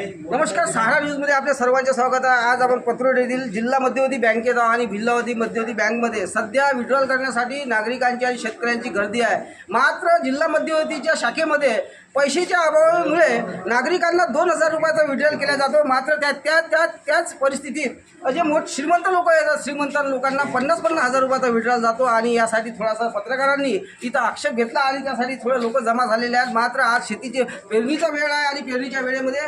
नमस्कार सहारा न्यूजमध्ये आपल्या सर्वांचे स्वागत आहे. आज आपण पत्रोड येथील जिल्हा मध्यवर्ती बँकेत आहोत आणि भिल्लावती मध्यवर्ती बँकमध्ये सध्या विड्रॉल करण्यासाठी नागरिकांची आणि शेतकऱ्यांची गर्दी आहे. मात्र जिल्हा मध्यवर्तीच्या शाखेमध्ये पैशाच्या अभावामुळे नागरिकांना दोन हजार रुपयाचा विड्रॉल केला जातो. मात्र त्या त्या त्या त्याच परिस्थितीत जे मोठ श्रीमंत लोक येतात. श्रीमंत लोकांना पन्नास पन्नास हजार रुपयाचा विड्रॉल जातो आणि यासाठी थोडासा पत्रकारांनी इथं आक्षेप घेतला आणि त्यासाठी थोडे लोक जमा झालेले आहेत. मात्र आज शेतीची पेरणीचा वेळ आहे आणि पेरणीच्या वेळेमध्ये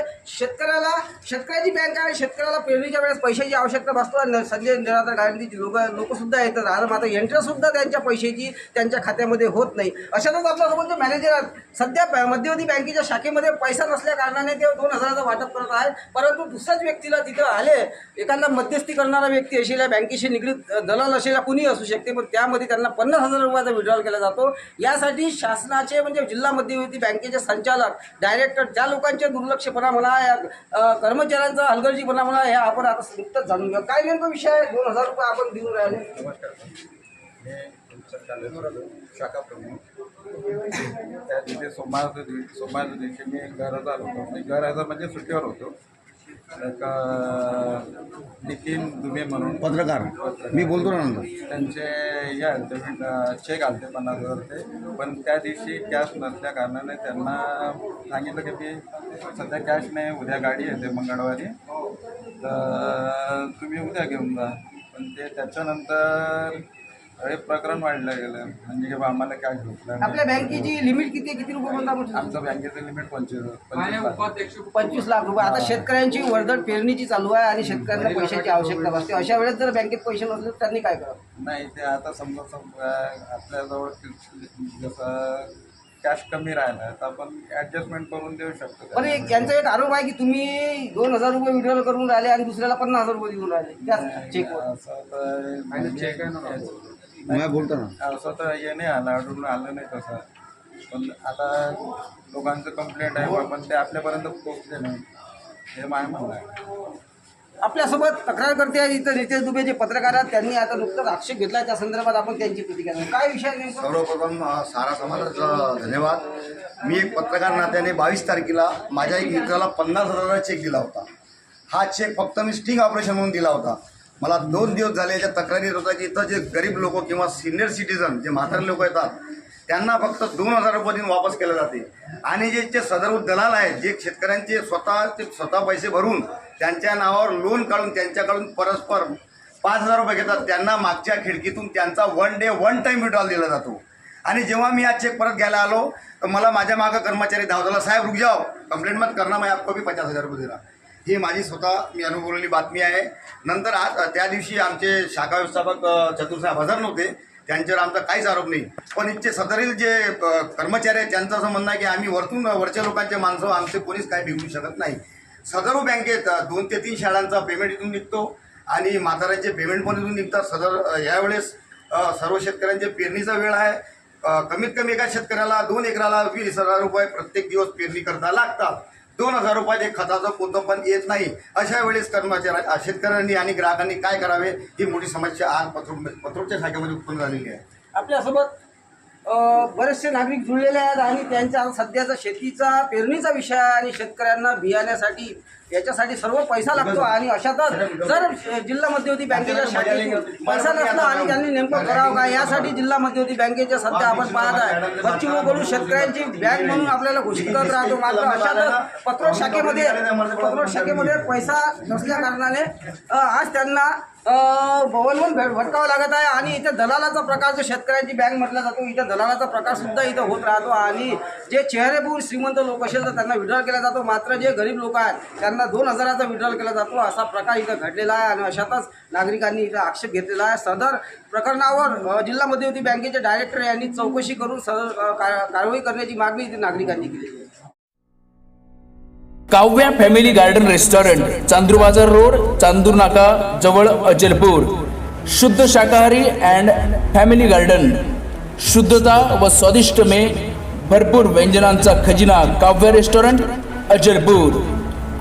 शेतकऱ्याला शेतकऱ्याची बँक आहे शेतकऱ्याला पेरणीच्या वेळेस पैशाची आवश्यकता भासतो संजय निराधार गांधीची लोक लोकसुद्धा येतात. आज मात्र एंट्रीसुद्धा त्यांच्या पैशाची त्यांच्या खात्यामध्ये होत नाही. अशातच आपल्यासोबत जे मॅनेजर आहेत सध्या प- मध्यवर्ती बँकेच्या शाखेमध्ये पैसा नसल्या कारणाने ते दोन हजाराचं वाटप करत आहेत. परंतु दुसऱ्याच व्यक्तीला तिथं आले एखादा मध्यस्थी करणारा व्यक्ती असेल बँकेशी निगडीत दलाल असेल कुणी असू शकते पण त्यामध्ये त्यांना पन्नास हजार रुपयाचा विड्रॉल केला जातो. यासाठी शासनाचे म्हणजे जिल्हा मध्यवर्ती बँकेचे संचालक डायरेक्टर ज्या लोकांचे दुर्लक्षपणा म्हणा या कर्मचाऱ्यांचा हलगर्जीपणा म्हणा हे आपण आता नुकतंच जाणून घेऊ. काय नेमकं विषय आहे? दोन हजार रुपये आपण देऊन राहिले. नमस्कार. मी चालेल शाखा प्रमुख. त्या दिवशी सोमवारच्या दिवशी सोमवारच्या दिवशी मी घरात आलो होतो. मी घराचा म्हणजे सुट्टीवर होतो. एक नितीन दुबे म्हणून पत्रकार. मी बोलतो ना नंतर. त्यांचे हे आलते चेक आलते पन्नास हजारचे पण त्या दिवशी कॅश नसल्या कारणाने त्यांना सांगितलं की मी सध्या कॅश नाही उद्या गाडी येते मंगळवारी. तर तुम्ही उद्या घेऊन जा. पण ते त्याच्यानंतर हे प्रकरण वाढलं गेलं. म्हणजे की बा आम्हाला भेटलं नाही. आपल्या बँकेची लिमिट किती आहे? किती रुपये म्हणता आपण आमचं बँकेचं लिमिट पंचवीस पंचवीस लाख. पंचवीस लाख रुपये. आता शेतकऱ्यांची वर्दळ पेरणीची चालू आहे आणि शेतकऱ्यांना पैशाची आवश्यकता भासते अशा वेळेस जर बँकेत पैसे नसले तर त्यांनी काय करावं? नाही ते आता समजा समजा आपल्याजवळ जसं कॅश कमी राहिलं तर आपण ॲडजस्टमेंट करून देऊ शकतो. पण एक यांचा एक आरोप आहे की तुम्ही दोन हजार रुपये विड्रॉल करून राहिले आणि दुसऱ्याला पन्नास हजार रुपये देऊन राहिले. त्या चेकवर असं तर चेक आहे ना मी बोलतो ना. असं तर हे नाही आलं आढळून आलं नाही तसं. पण आता लोकांचं कंप्लेंट आहे पण ते आपल्यापर्यंत पोहोचले नाही. हे माझं म्हणणं आहे. आपल्यासोबत तक्रार करते आहेत इथं नितेश दुबे जे पत्रकार आहेत त्यांनी आता नुकताच आक्षेप घेतला त्या संदर्भात आपण त्यांची प्रतिक्रिया. काय विषय आहे नेमका? सर्वप्रथम अ, सारा समाजाचा धन्यवाद. मी एक पत्रकार नात्याने बावीस तारखेला माझ्या एक मित्राला पन्नास हजाराचा चेक दिला होता. हा चेक फक्त मी स्टिंग ऑपरेशन म्हणून दिला होता. मला दोन दिवस झाले याच्या तक्रारी होता की इथं जे गरीब लोक किंवा सिनियर सिटीजन जे म्हातारे लोक येतात त्यांना फक्त दोन हजार रुपये देऊन वापस केलं जाते. आणि जे जे सदर दलाल आहेत जे शेतकऱ्यांचे स्वतः ते स्वतः पैसे भरून त्यांच्या नावावर लोन काढून त्यांच्याकडून परस्पर पाच हजार रुपये घेतात. त्यांना मागच्या खिडकीतून त्यांचा one day one time withdrawal दिला जातो. आणि जेव्हा मी आज चेक परत घ्यायला आलो तर मला माझ्या मागं कर्मचारी धावताला साहेब रुक जाओ. कंप्लेंट मत करणार मैं आपको भी पचास हजार रुपये देणार ही माझी स्वतः मी अनुभवलेली बातमी आहे. नंतर आज त्या दिवशी आमचे शाखा व्यवस्थापक चतुर्साहेब हजर नव्हते. त्यांच्यावर आमचा काहीच आरोप नाही. पण इथचे सदरील जे कर्मचारी आहेत त्यांचं असं म्हणणं आहे की आम्ही वरतून वरच्या लोकांचे माणसं आमचे कोणीच काही बिघडू शकत नाही. सदर बँकेत दोन ते तीन शाळांचा पेमेंट इथून निघतो आणि म्हाताऱ्यांचे पेमेंट पण इथून निघतात. सदर यावेळेस सर्व शेतकऱ्यांचे पेरणीचा वेळ आहे. कमीत कमी एका शेतकऱ्याला दोन एकराला वीस हजार रुपये प्रत्येक दिवस पेरणी करता लागतात. दोन हजार रुपयाचे खताचं पोतं पण येत नाही. अशा वेळेस कर्मचाऱ्या शेतकऱ्यांनी आणि ग्राहकांनी काय करावे? ही मोठी समस्या आज पत्र पत्रोडच्या शाखेमध्ये उत्पन्न झालेली आहे. आपल्यासोबत बरेचसे नागरिक जुळलेले आहेत आणि त्यांच्या सध्याचा शेतीचा पेरणीचा विषय आणि शेतकऱ्यांना बियाण्यासाठी याच्यासाठी सर्व पैसा लागतो आणि अशातच जर जिल्हा मध्यवर्ती बँकेच्या पैसा नसला आणि त्यांनी नेमकं करावं का यासाठी जिल्हा मध्यवर्ती बँकेच्या सध्या आपण पाहत आहे. बच्चू कडू शेतकऱ्यांची बँक म्हणून आपल्याला घोषित करत राहतो. मात्र अशातच पत्रोड शाखेमध्ये पत्रोड शाखेमध्ये पैसा नसल्या कारणाने आज त्यांना भवनवून भेट भटकावं लागत आहे आणि इथे दलालाचा प्रकार जो शेतकऱ्यांची बँक म्हटला जातो इथे दलालाचा प्रकार सुद्धा इथं होत राहतो आणि जे चेहरेपूर श्रीमंत लोक असेल तर त्यांना विड्रॉल केला जातो. मात्र जे गरीब लोक आहेत त्यांना दोन हजाराचा विड्रॉल केला जातो असा प्रकार इथं घडलेला आहे आणि अशातच नागरिकांनी इथं आक्षेप घेतलेला आहे. सदर प्रकरणावर जिल्हा मध्यवर्ती बँकेचे डायरेक्टर यांनी चौकशी करून सदर कारवाई करण्याची मागणी इथे नागरिकांनी केली. Kavya family garden restaurant Chandur Bazar road Chandur नाका जवळ अचलपूर शुद्ध शाकाहारी अँड फॅमिली गार्डन शुद्धता व स्वादिष्ट मे भरपूर व्यंजनांचा खजिना काव्य रेस्टॉरंट अजलपूर.